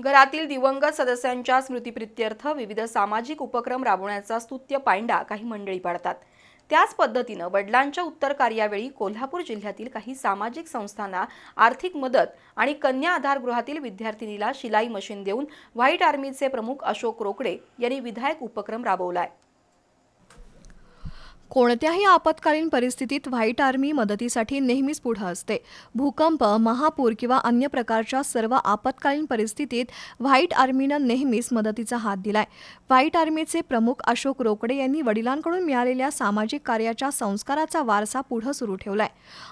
घरातील दिवंगत सदस्यांच्या स्मृतीप्रित्यर्थ विविध सामाजिक उपक्रम राबवण्याचा स्तुत्य पायंडा काही मंडळी पाडतात. त्याच पद्धतीनं वडिलांच्या उत्तर कार्यावेळी कोल्हापूर जिल्ह्यातील काही सामाजिक संस्थांना आर्थिक मदत आणि कन्या आधारगृहातील विद्यार्थिनीला शिलाई मशीन देऊन व्हाईट आर्मीचे प्रमुख अशोक रोकडे यांनी विधायक उपक्रम राबवलाय. कोणत्याही आपत्कालीन परिस्थितीत व्हाईट आर्मी मदतीसाठी नेहमीच पुढं असते. भूकंप महापूर किंवा अन्य प्रकारच्या सर्व आपत्कालीन परिस्थितीत व्हाईट आर्मीनं नेहमीच मदतीचा हात दिलाय. व्हाईट आर्मीचे प्रमुख अशोक रोकडे यांनी वडिलांकडून मिळालेल्या सामाजिक कार्याच्या संस्काराचा वारसा पुढं सुरू ठेवलाय.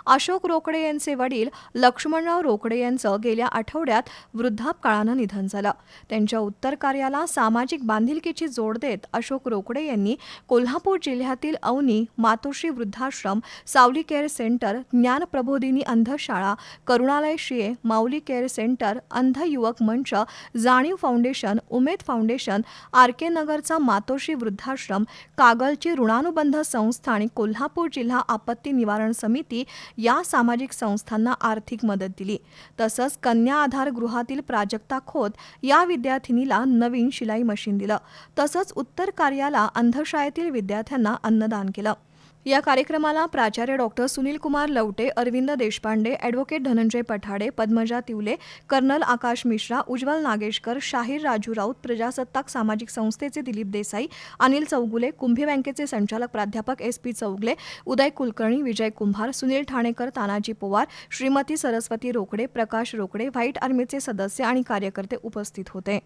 अशोक रोकडे यांचे वडील लक्ष्मणराव रोकडे यांचं गेल्या आठवड्यात वृद्धापकाळानं निधन झालं. त्यांच्या उत्तर कार्याला सामाजिक बांधिलकीची जोड देत अशोक रोकडे यांनी कोल्हापूर जिल्ह्यातील औन मातोश्री वृद्धाश्रम सावली केअर सेंटर ज्ञान प्रबोधिनी अंधशाळा करुणालय शिये माऊली केअर सेंटर अंध युवक मंच Janiv foundation Umed foundation R K नगरचा मातोश्री वृद्धाश्रम कागलची ऋणानुबंध संस्था आणि कोल्हापूर जिल्हा आपत्ती निवारण समिती या सामाजिक संस्थांना आर्थिक मदत दिली. तसंच कन्या आधार गृहातील प्राजक्ता खोत या विद्यार्थिनीला नवीन शिलाई मशीन दिलं. तसंच उत्तर कार्याला अंधशाळेतील विद्यार्थ्यांना अन्नदान केलं. या कार्यक्रमाला प्राचार्य doctor Sunil Kumar Lavate Arvind Deshpande advocate Dhananjay Pathade Padmaja Tivale colonel Akash Mishra Ujjwal Nageshkar शाहीर राजू राऊत प्रजासत्ताक सामाजिक संस्थेचे दिलीप देसाई अनिल चौगुले कुंभी बँकेचे संचालक प्राध्यापक S P Chougule Uday Kulkarni Vijay Kumbhar Sunil Thanekar Tanaji Pawar Shrimati Saraswati Rokade Prakash Rokade white आर्मीचे सदस्य आणि कार्यकर्ते उपस्थित होते.